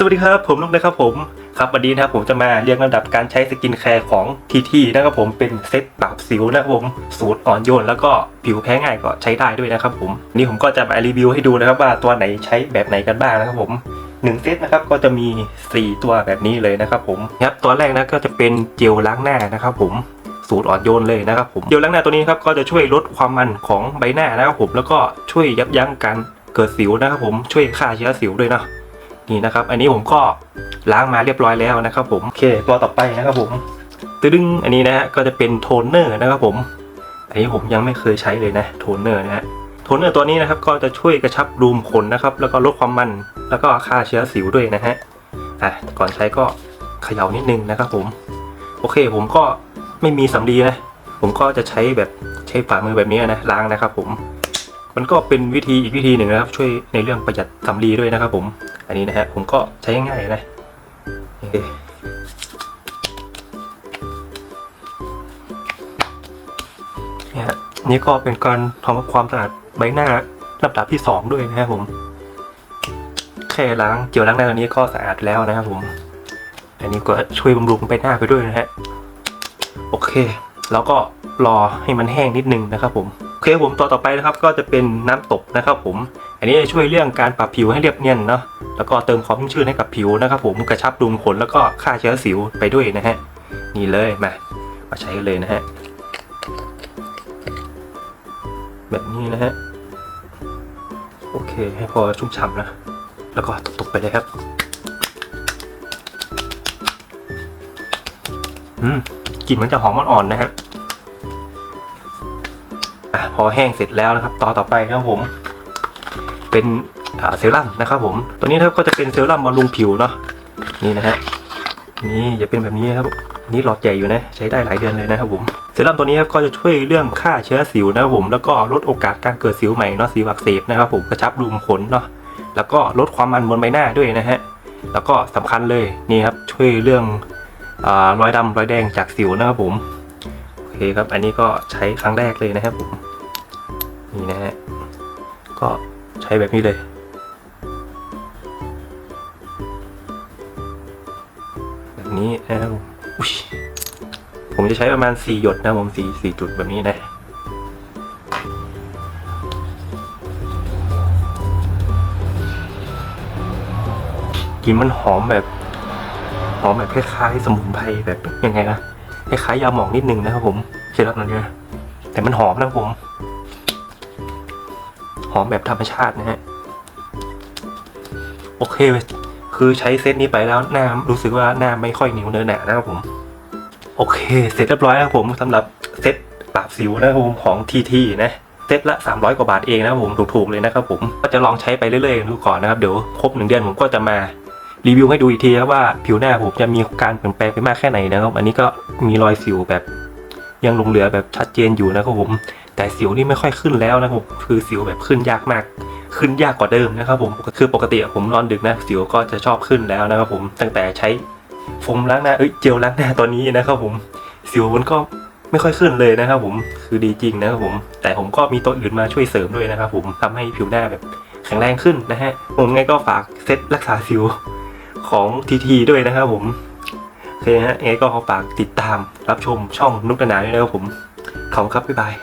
สวัสดีครับผมนุกนะครับผมครับวันนี้นะครับผมจะมาเรียงลำดับการใช้สกินแคร์ของทีทีนะครับผมเป็นเซตปราบสิวนะครับผมสูตรอ่อนโยนแล้วก็ผิวแพ้ง่ายก็ใช้ได้ด้วยนะครับผมนี่ผมก็จะมารีวิวให้ดูนะครับว่าตัวไหนใช้แบบไหนกันบ้างนะครับผมหนึ่งเซตนะครับก็จะมี 4 ตัวแบบนี้เลยนะครับผมครับตัวแรกนะก็จะเป็นเจลล้างหน้านะครับผมสูตรอ่อนโยนเลยนะครับผมเจลล้างหน้าตัวนี้ครับก็จะช่วยลดความมันของใบหน้านะครับผมแล้วก็ช่วยยับยั้งการเกิดสิวนะครับผมช่วยฆ่าเชื้อสิวด้วยเนาะ นี่นะครับ อันนี้ผมก็ล้างมาเรียบร้อยแล้วนะครับ ผมโอเคตัวต่อไปนะครับผมตึ้งอันนี้นะฮะก็จะเป็นโทนเนอร์นะครับผมอันนี้ผมยังไม่เคยใช้เลยนะโทนเนอร์นะฮะโทนเนอร์ตัวนี้นะครับก็จะช่วยกระชับรูมขนนะครับ แล้วก็ลดความมันแล้วก็ฆ่าเชื้อสิวด้วยนะฮะอะก่อนใช้ก็เขย่านิดนึงนะครับผมโอเคผมก็ไม่มีสำลีนะผมก็จะใช้แบบใช้ฝ่ามือแบบนี้นะล้างนะครับผม มันก็เป็นวิธีอีกวิธีหนึ่งนะครับ ช่วยในเรื่องประหยัดสำลีด้วยนะครับผม อันนี้นะฮะผมก็ใช้ง่ายนะนี่เนี่ยฮะนี่ก็เป็นการทำความสะอาดใบหน้าลำดับที่สองด้วยนะครับผม แค่ล้างเจลล้างหน้าตัวนี้ก็สะอาดแล้วนะครับผม อันนี้ก็ช่วยบำรุงใบหน้าไปด้วยนะฮะ โอเค แล้วก็รอให้มันแห้งนิดนึงนะครับผมอ คผมต่อต่อไปนะครับก็จะเป็นน้ำตบนะครับผม อันนี้จะช่วยเรื่องการปรับผิวให้เรียบเนียนเนาะแล้วก็เติมความชุ่มชื้นให้กับผิวนะครับผมกระชับรูมขนแล้วก็ฆ่าเชื้อสิวไปด้วยนะฮะนี่เลยมามาใช้กันเลยนะฮะแบบนี้นะฮะโอเคให้พอชุ่มฉ่ำนะ แล้วก็ตบๆไปเลยครับอืมกลิ่นมันจะหอมอ่อนๆนะฮะอะพ อแห้งเสร็จแล้วนะครับ ต่อต่อไปนะครับผม เป็นเซรั่มนะครับผมตัวนี้ครับก็จะเป็นเซรั่มบำรุงผิวเนาะนี่นะฮะนี่อย่าเป็นแบบนี้ครับนี่หลอดใหญ่อยู่นะ ใช้ได้หลายเดือนเลยนะครับผมเซรั่มตัวนี้ครับก็จะช่วยเรื่องฆ่าเชื้อสิวนะครับผมแล้วก็ลดโอกาสการเกิดสิวใหม่เนาะสิวอักเสบนะครับผมกระชับรูมขนเนาะแล้วก็ลดความมันบนใบหน้าด้วยนะฮะแล้วก็สำคัญเลยนี่ครับช่วยเรื่องอรอยดำรอยแดงจากสิวนะครับผมโอเคครับอันนี้ก็ใช้ครั้งแรกเลยนะครับผม นี่นะฮะก็ใช้แบบนี้เลย แบบนี้นะครับผมจะใช้ประมาณ 4 หยดนะผม4 4จุดแบบนี้นะกลินมันหอมแบบ หอมแบบคล้ายๆสมุนไพรแบบยังไงนะคล้ายๆยาหมองนิดนึงนะครับผมเชลล์ตัวนี้นะแต่มันหอมนะผม หอมแบบธรรมชาตินะฮะ โอเค คือใช้เซตนี้ไปแล้วหน้ารู้สึกว่าหน้าไม่ค่อยเหนียวเนื้อหนานะครับผม โอเค เสร็จเรียบร้อยแล้วผมสำหรับเซตปราบสิวนะครับผมของทีทีนะเซตละ 300 กว่าบาทเองนะครับผมถูกๆเลยนะครับผมก็จะลองใช้ไปเรื่อยๆดูก่อนนะครับเดี๋ยวครบหนึ่งเดือนผมก็จะมารีวิวให้ดูอีกทีครับว่าผิวหน้าผมจะมีการเปลี่ยนแปลงไปมากแค่ไหนนะครับ อันนี้ก็มีรอยสิวแบบ ยังหลงเหลือแบบชัดเจนอยู่นะครับผม แต่สิวนี่ไม่ค่อยขึ้นแล้วนะครับคือสิวแบบขึ้นยากมาก ขึ้นยากกว่าเดิมนะครับผมคือปกติผมนอนดึกนะสิวก็จะชอบขึ้นแล้วนะครับผมตั้งแต่ใช้โฟมล้างหน้าเอ้ยเจลล้างหน้าตัวนี้นะครับผมสิวมันก็ไม่ค่อยขึ้นเลยนะครับผมคือดีจริงนะครับผม แต่ผมก็มีตัวอื่นมาช่วยเสริมด้วยนะครับผมทำให้ผิวหน้าแบบแข็งแรงขึ้นนะฮะผมไงก็ฝากเซตรักษาสิวของทีทีด้วยนะครับผม โอเคฮะยังไงก็ขอฝากติดตามรับชมช่องนุกนานาด้วยนะครับผมขอบคุณครับบ๊ายบาย